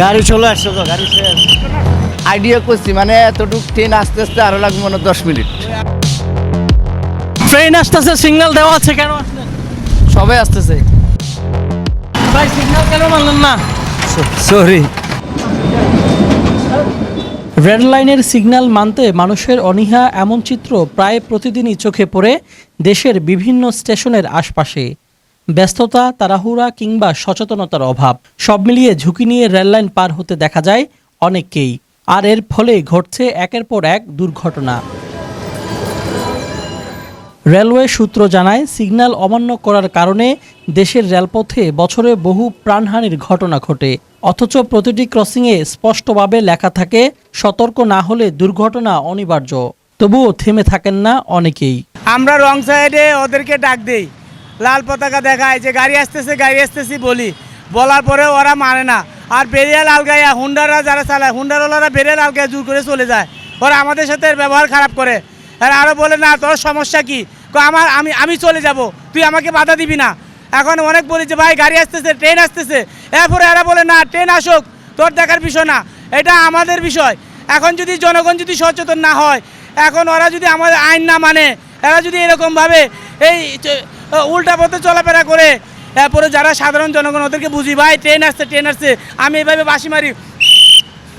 গাড়ি চলে আসছে তো গাড়ি শেষ আইডিয়া করছি মানে এতটুকু ট্রেন আস্তে আস্তে আরও লাগবে মনে দশ মিনিট। ট্রেন আসতেছে সিগন্যাল দেওয়া আছে কেন সবাই আসতেছে। ভাই সিগন্যাল কেন মানলেন না? সরি রেড লাইনের সিগন্যাল মানতে মানুষের অনীহা এমন চিত্র প্রায় প্রতিদিনই চোখে পড়ে দেশের বিভিন্ন স্টেশনের আশপাশে। ব্যস্ততা, তাড়াহুড়া কিংবা সচেতনতার অভাব, সব মিলিয়ে ঝুঁকি নিয়ে রেললাইন পার হতে দেখা যায় অনেককেই। আর এর ফলে ঘটছে একের পর এক দুর্ঘটনা। রেলওয়ে সূত্র জানায়, সিগন্যাল অমান্য করার কারণে দেশের রেলপথে বছরে বহু প্রাণহানির ঘটনা ঘটে। অথচ প্রতিটি ক্রসিংয়ে স্পষ্টভাবে লেখা থাকে, সতর্ক না হলে দুর্ঘটনা অনিবার্য। তবুও থেমে থাকেন না অনেকেই। আমরা রং সাইডে ওদেরকে ডাক দেই। লাল পতাকা দেখায় যে গাড়ি আসতেছে, গাড়ি আসতেছি বলি। বলার পরে ওরা মানে না। আর বেরিয়ে লাল গাইয়া হুন্ডারা যারা চালায়, হুন্ডারওয়ালারা বেরিয়ে লাল গায়ে জোর করে চলে যায়। ওরা আমাদের সাথে ব্যবহার খারাপ করে। আর আরও বলে, না, তোর সমস্যা কি, আমার, আমি আমি চলে যাব। তুই আমাকে বাধা দিবি না। এখন অনেক বলি যে, ভাই, গাড়ি আসতেছে, ট্রেন আসতেছে। এরপরে এরা বলে, না, ট্রেন আসুক। তোর দেখার বিষয় না। এটা আমাদের বিষয়। এখন যদি জনগণ যদি সচেতন না হয়, এখন ওরা যদি আমাদের আইন না মানে এরা যদি এরকমভাবে এই উল্টা পথে চলাফেরা করে। এরপরে যারা সাধারণ জনগণ, ওদেরকে বুঝি, ভাই ট্রেন আসছে ট্রেন আসছে। আমি এভাবে বাসি মারি।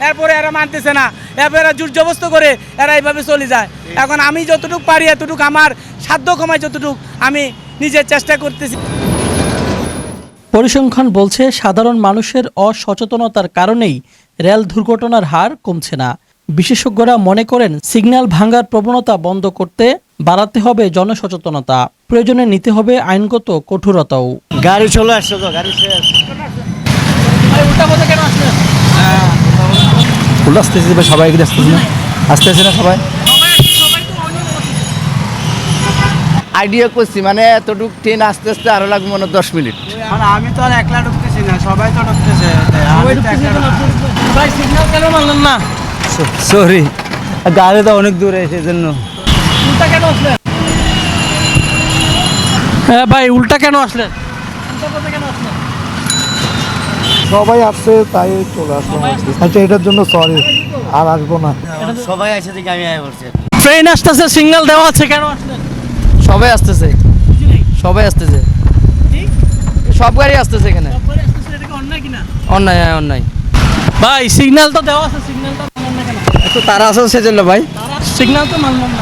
এরপরে এরা মানতেছে না। এরপরে এরা জবস্ত করে এরা এইভাবে চলে যায়। এখন আমি যতটুকু পারি, এতটুকু, আমার সাধ্য কমায় যতটুকু, আমি নিজের চেষ্টা করতেছি। পরিসংখ্যান বলছে, সাধারণ মানুষের অসচেতনতার কারণেই রেল দুর্ঘটনার হার কমছে না। বিশেষজ্ঞরা মনে করেন, সিগন্যাল ভাঙার প্রবণতা বন্ধ করতে বাড়াতে হবে জনসচেতনতা প্রয়োজনে নিতে হবে আইনগত কঠোরতাও। গাড়ি চলে আসছে তো গাড়ি শেষ ফুল আসতেছে বা সবাই এগিয়ে আসতেছে না? আসতেছে না সবাই? আইডিয়া করছি মানে এতটুকু ট্রেন আস্তে আস্তে আরও লাগবে মনে দশ মিনিট। মানে আমি তো আর একলা ঢুকতেছি না সবাই তো ঢুকতেছে। ভাই সিগন্যাল কেন মানলেন না? সরি গাড়ি তো অনেক দূরে সেজন্য উল্টা কেন আসলেন? হ্যাঁ ভাই উল্টা কেন আসলেন? সবাই আসছে তাই চলে আসলাম আচ্ছা এটার জন্য সরি আর আসব না। সবাই আছে দেখে আমি আয় করছি ট্রেন আসতেছে সিগন্যাল দেওয়া আছে কেন আসলেন? সবাই আসতেছে। সবাই আসতেছে। সব গাড়ি আসতেছে এখানে। অন্যায় হ্যাঁ, অন্যায়। ভাই সিগন্যাল তো দেওয়া আছে সিগন্যাল তো না তারা আসো সেজন্য ভাই। সিগন্যাল তো মানলাম না।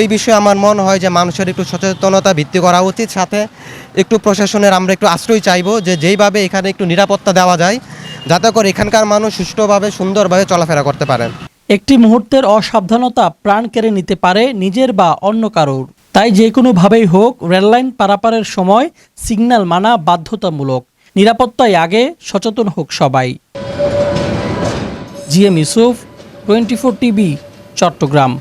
এই বিষয়ে আমার মনে হয় যে মানুষের একটু সচেতনতা ভিত্তি করা উচিত, সাথে একটু প্রশাসনের আমরা একটু আশ্রয় চাইব যে যেইভাবে এখানে একটু নিরাপত্তা দেওয়া যায়, যাতে করে এখানকার মানুষ সুষ্ঠুভাবে, সুন্দরভাবে চলাফেরা করতে পারেন। একটি মুহূর্তের অসাবধানতা প্রাণ কেড়ে নিতে পারে নিজের বা অন্য কারোর। তাই যে কোনোভাবেই হোক, রেললাইন পারাপারের সময় সিগন্যাল মানা বাধ্যতামূলক। নিরাপত্তায় আগে সচেতন হোক সবাই। G M Yusuf, twenty four TV, Chattogram.